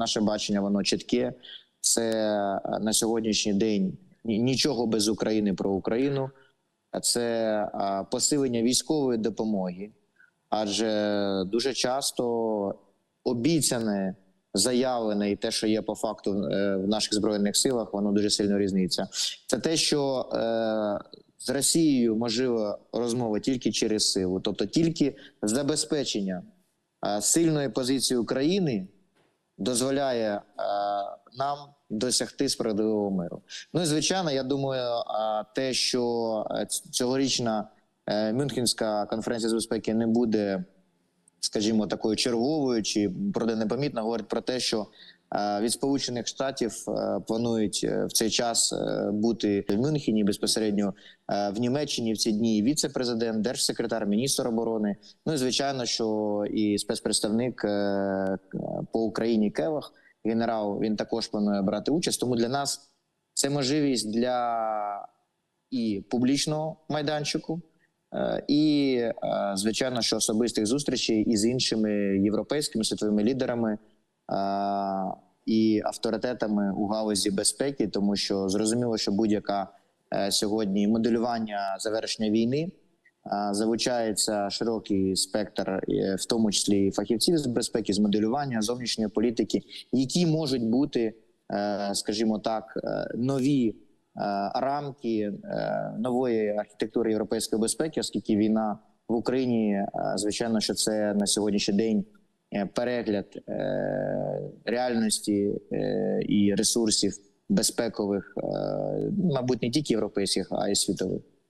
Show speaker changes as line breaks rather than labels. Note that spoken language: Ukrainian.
наше бачення воно чітке. Це е, на сьогоднішній день нічого без України про Україну. Це е, посилення військової допомоги, адже дуже часто обіцяне, заявлене і те, що є по факту е, в наших збройних силах, воно дуже сильно різниця. Це те, що з Росією можлива розмова тільки через силу, тобто тільки забезпечення сильної позиції України дозволяє е, нам досягти справедливого миру. Ну і звичайно, я думаю, е, те, що е, цьогорічна е, Мюнхенська конференція з безпеки не буде, скажімо, такою черговою чи проте непомітно, говорить про те, що від Сполучених Штатів е, планують е, в цей час е, бути в Мюнхені безпосередньо е, в Німеччині в ці дні віце-президент, держсекретар, міністр оборони. Ну і звичайно, що і спецпредставник е, по Україні Кевах, генерал, він також планує брати участь. Тому для нас це можливість для і публічного майданчику, е, і е, звичайно, що особистих зустрічей із іншими європейськими світовими лідерами. І авторитетами у галузі безпеки, тому що зрозуміло, що будь-яка е, сьогодні моделювання завершення війни залучається широкий спектр, е, в тому числі і фахівців з безпеки, з моделювання зовнішньої політики, які можуть бути, е, скажімо так, нові рамки нової архітектури європейської безпеки, оскільки війна в Україні, звичайно, що це на сьогоднішній день перегляд е, реальності е, і ресурсів безпекових, е, мабуть, не тільки європейських, а й світових.